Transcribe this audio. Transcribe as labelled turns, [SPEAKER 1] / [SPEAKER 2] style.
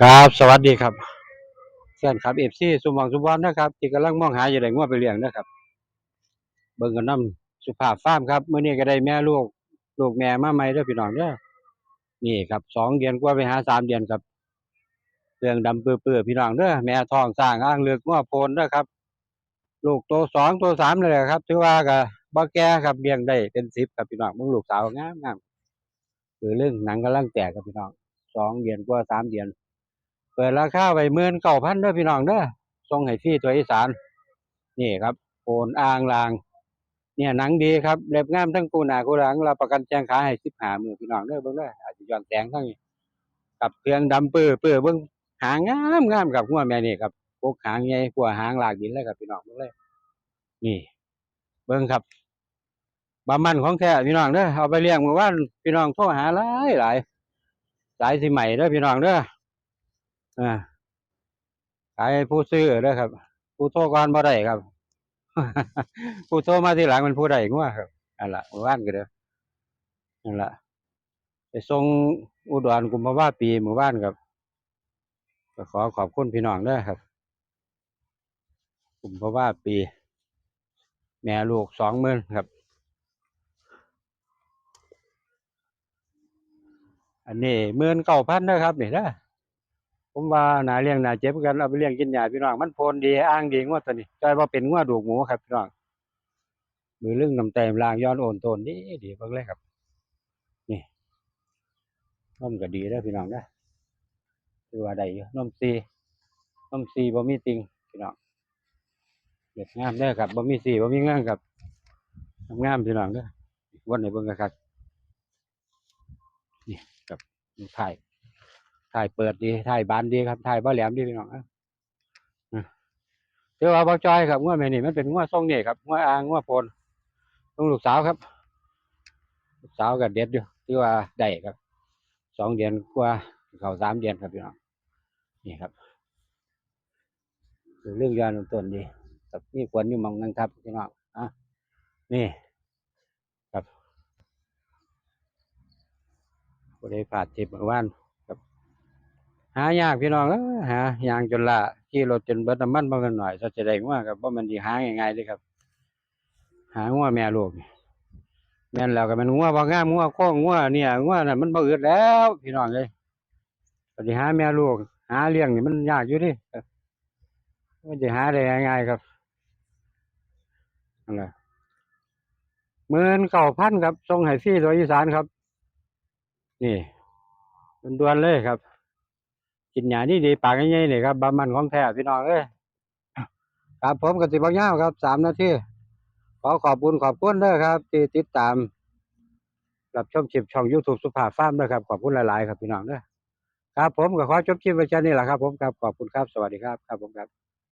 [SPEAKER 1] ครับ สวัสดีครับแฟนครับเอฟซีสุหมองสุบอนนะครับที่กำลังมองหาอยู่ได้งัวไปเลี้ยงนะครับ เบิ่งกันนํสุภาพฟาร์มครับเมื้อนี้ก็ได้แม่ลูกลูกแม่มาใหม่เด้อพี่น้องเด้อนี่ครับสองเดือนกว่าไปหาสามเดือนครับเรื่องดำเปื้อๆพี่น้องเด้อแม่ทองสร้างอ้างเลือกงัวโพนเด้อครับ ลูกโตสองโตสามเลยครับ ถือว่าก็บ่แก่ครับเลี้ยงได้เป็นสิบครับพี่น้องเบิ่งลูกสาวงามงามคือเรื่องหนังกำลังแตกครับพี่น้องสองเดือนกว่าสามเดือน เปิดราคาไว้หมื่นเก้าพันเด้อพี่น้องเด้อส่งให้ฟรีตัวอีสาน นี่ครับโอนอ่างลาง เนี่ยหนังดีครับเล็บงามทั้งกูหนากูหลังเราประกันแจ้งขาให้สิบห้ามือพี่น้องเด้อเบิ่งเด้ออาจจะย้อนแสงทั้งนี้กับเครื่องดำปื้อเปื้อเบิ่งหางงามงามกับหัวแม่นี่ครับพวกหางใหญ่กว่าหางหลากดินเลยครับพี่น้องเบิ่งเลยนี่ เบิ่งครับบามันของแท้พี่น้องเด้อเอาไปเลี้ยงเมื่อวานพี่น้องโทรหาหลายหลายสายสิใหม่เด้อพี่น้องเด้อ อ่าขายผู้ซื้อเด้อครับ ผู้โทรก่อนบ่ได้ครับ ผู้โทรมาทีหลังมันผู้ใดงัวครับนั่นละเมื่อวานก็เด้อนั่นละไปส่งอุดรกุมภาวะปีเมื่อวานครับก็ขอขอบคุณพี่น้องด้อครับ กุมภาวะปี แม่ลูกสองหมื่นครับ อันนี้หมื่นเก้าพันนะครับนี่เด้อ ผมว่าหนาเลี้ยงหนาเจ็บกันเอาไปเลี้ยงกินหญ้าพี่น้องมันโพนดีอ้างดีงวดตัวนี้กลายว่าเป็นงวดดูกหมูครับพี่น้องมือเรื่องน้ำแต้มลางย้อนโอนโตนดีดีเบิ่งเลยครับ นี่น้มก็ดีเด้อพี่น้องเด้อคือว่าได้อยู่นมซีนมซีบ่มีติงพี่น้องเด็ดงามเด้ครับบ่มีซีบ่มีงื่อนครับงามพี่น้องเด้อวันไหนเบิ่งกันครับนี่ครับถ่าย ถ่ายเปิดดีถ่ายบานดีครับถ่ายบ่แหลมดีพี่น้องอะเดี๋ยวเอาบ่จอยครับงวดแม่นี่มันเป็นงวดทรงนี่ครับงวดอ่างงวดโพนต้องลูกสาวครับ ลูกสาวก็เด็ดอยู่ที่ว่าได้ครับสองเดือนกว่าเขาสามเดือนครับพี่น้องนี่ครับเรื่องยานต้นดีครับมีควรอยู่มองนั่งครับพี่น้องอะนี่ครับบ่ได้ผ่าดเจ็บเมื่อวาน หายากพี่น้องเอ้ยหายางจนละขี่รถจนเบิดน้ำมันบ่แม่นหน่อยสัจะได้ว่ากับบ่แม่นสิหาง่ายๆเด้ครับ หางัวแม่ลูกนี่แม่นแล้วก็มันงัวบ่งามงัวโค้งงัวเนี่ยงัวน่ะมันบ่อึดแล้ว พี่น้องเอ้ยปฏิหาแม่ลูก หาเลี้ยงนี่มันยากอยู่ดิมันสิหาได้ง่ายๆครับนั่นแหละหมื่นเก้าพันครับส่งให้ฟรีตัวอีสานครับ นี่ด่วนๆเลยครับ กินหญ้านี่ดีปากใหญ่ๆนี่ครับบามันของแท้พี่น้องเอ้ยครับผมกับสิบางยาวครับสามนาทีขอขอบคุณขอบคุณเด้อครับ ที่ติดตามรับชมคลิปช่อง YouTube สุภาพฟาร์มด้วยครับ ขอบคุณหลาย ๆ ครับพี่น้องเด้อครับผมก็ขอจบคลิปไว้แค่นี้แหละครับ ผมครับขอบคุณครับสวัสดีครับครับผมครับ